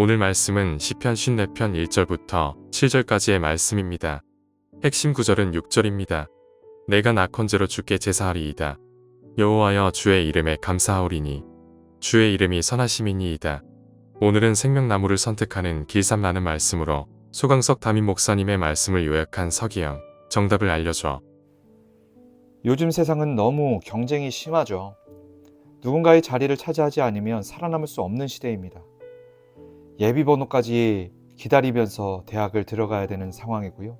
오늘 말씀은 시편 54편 1절부터 7절까지의 말씀입니다. 핵심 구절은 6절입니다. 내가 낙헌제로 주께 제사하리이다. 여호와여 주의 이름에 감사하오리니 주의 이름이 선하심이니이다. 오늘은 생명나무를 선택하는 길삼라는 말씀으로 소강석 담임 목사님의 말씀을 요약한 서기영 정답을 알려줘. 요즘 세상은 너무 경쟁이 심하죠. 누군가의 자리를 차지하지 않으면 살아남을 수 없는 시대입니다. 예비 번호까지 기다리면서 대학을 들어가야 되는 상황이고요.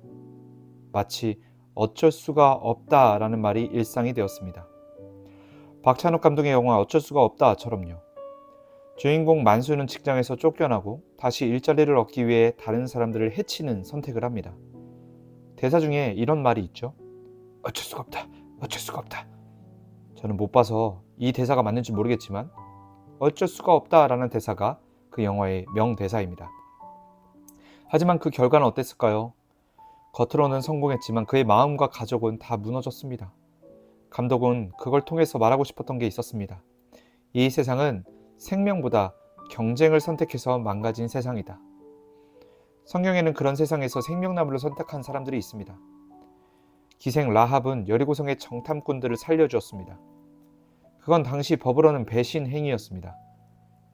마치 어쩔 수가 없다라는 말이 일상이 되었습니다. 박찬욱 감독의 영화 어쩔 수가 없다처럼요. 주인공 만수는 직장에서 쫓겨나고 다시 일자리를 얻기 위해 다른 사람들을 해치는 선택을 합니다. 대사 중에 이런 말이 있죠. 어쩔 수가 없다. 어쩔 수가 없다. 저는 못 봐서 이 대사가 맞는지 모르겠지만 어쩔 수가 없다라는 대사가 그 영화의 명대사입니다. 하지만 그 결과는 어땠을까요? 겉으로는 성공했지만 그의 마음과 가족은 다 무너졌습니다. 감독은 그걸 통해서 말하고 싶었던 게 있었습니다. 이 세상은 생명보다 경쟁을 선택해서 망가진 세상이다. 성경에는 그런 세상에서 생명나무를 선택한 사람들이 있습니다. 기생 라합은 여리고성의 정탐꾼들을 살려주었습니다. 그건 당시 법으로는 배신 행위였습니다.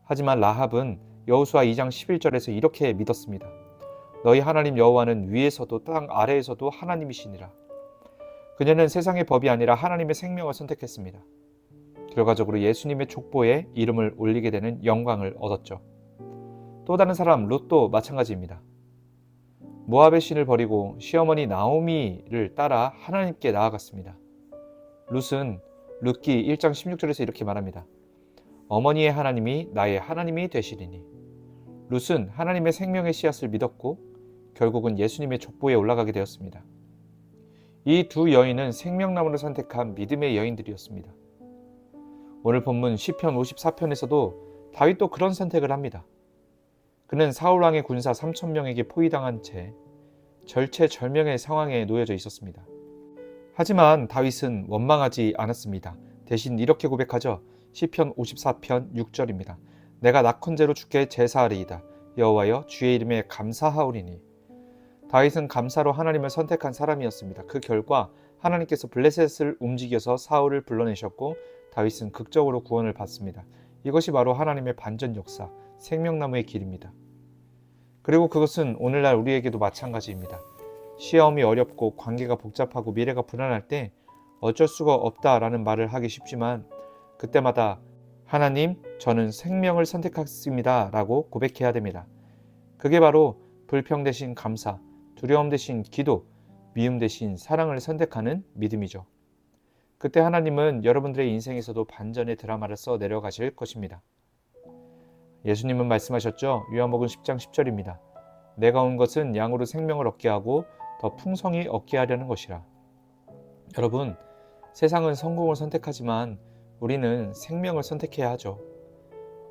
하지만 라합은 여호수아 2장 11절에서 이렇게 믿었습니다. 너희 하나님 여호와는 위에서도 땅 아래에서도 하나님이시니라. 그녀는 세상의 법이 아니라 하나님의 생명을 선택했습니다. 결과적으로 예수님의 족보에 이름을 올리게 되는 영광을 얻었죠. 또 다른 사람 롯도 마찬가지입니다. 모압의 신을 버리고 시어머니 나오미를 따라 하나님께 나아갔습니다. 룻은 룻기 1장 16절에서 이렇게 말합니다. 어머니의 하나님이 나의 하나님이 되시리니. 룻은 하나님의 생명의 씨앗을 믿었고 결국은 예수님의 족보에 올라가게 되었습니다. 이 두 여인은 생명나무를 선택한 믿음의 여인들이었습니다. 오늘 본문 시편 54편에서도 다윗도 그런 선택을 합니다. 그는 사울 왕의 군사 3천 명에게 포위당한 채 절체절명의 상황에 놓여져 있었습니다. 하지만 다윗은 원망하지 않았습니다. 대신 이렇게 고백하죠. 시편 54편 6절입니다. 내가 낙헌제로 주께 제사하리이다. 여호와여 주의 이름에 감사하오리니. 다윗은 감사로 하나님을 선택한 사람이었습니다. 그 결과 하나님께서 블레셋을 움직여서 사울을 불러내셨고 다윗은 극적으로 구원을 받습니다. 이것이 바로 하나님의 반전 역사, 생명나무의 길입니다. 그리고 그것은 오늘날 우리에게도 마찬가지입니다. 시험이 어렵고 관계가 복잡하고 미래가 불안할 때 어쩔 수가 없다라는 말을 하기 쉽지만 그때마다 하나님, 저는 생명을 선택했습니다. 라고 고백해야 됩니다. 그게 바로 불평 대신 감사, 두려움 대신 기도, 미움 대신 사랑을 선택하는 믿음이죠. 그때 하나님은 여러분들의 인생에서도 반전의 드라마를 써 내려가실 것입니다. 예수님은 말씀하셨죠. 요한복음 10장 10절입니다. 내가 온 것은 양으로 생명을 얻게 하고 더 풍성히 얻게 하려는 것이라. 여러분, 세상은 성공을 선택하지만 우리는 생명을 선택해야 하죠.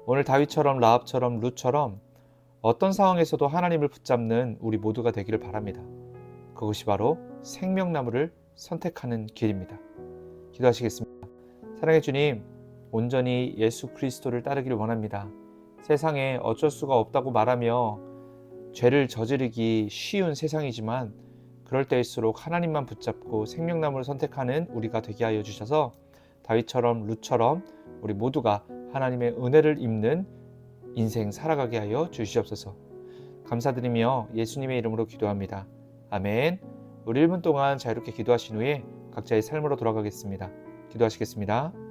오늘 다윗처럼 라합처럼 룻처럼 어떤 상황에서도 하나님을 붙잡는 우리 모두가 되기를 바랍니다. 그것이 바로 생명나무를 선택하는 길입니다. 기도하시겠습니다. 사랑해 주님, 온전히 예수 그리스도를 따르기를 원합니다. 세상에 어쩔 수가 없다고 말하며 죄를 저지르기 쉬운 세상이지만 그럴 때일수록 하나님만 붙잡고 생명나무를 선택하는 우리가 되게 하여 주셔서 다윗처럼 룻처럼 우리 모두가 하나님의 은혜를 입는 인생 살아가게 하여 주시옵소서. 감사드리며 예수님의 이름으로 기도합니다. 아멘. 우리 1분 동안 자유롭게 기도하신 후에 각자의 삶으로 돌아가겠습니다. 기도하시겠습니다.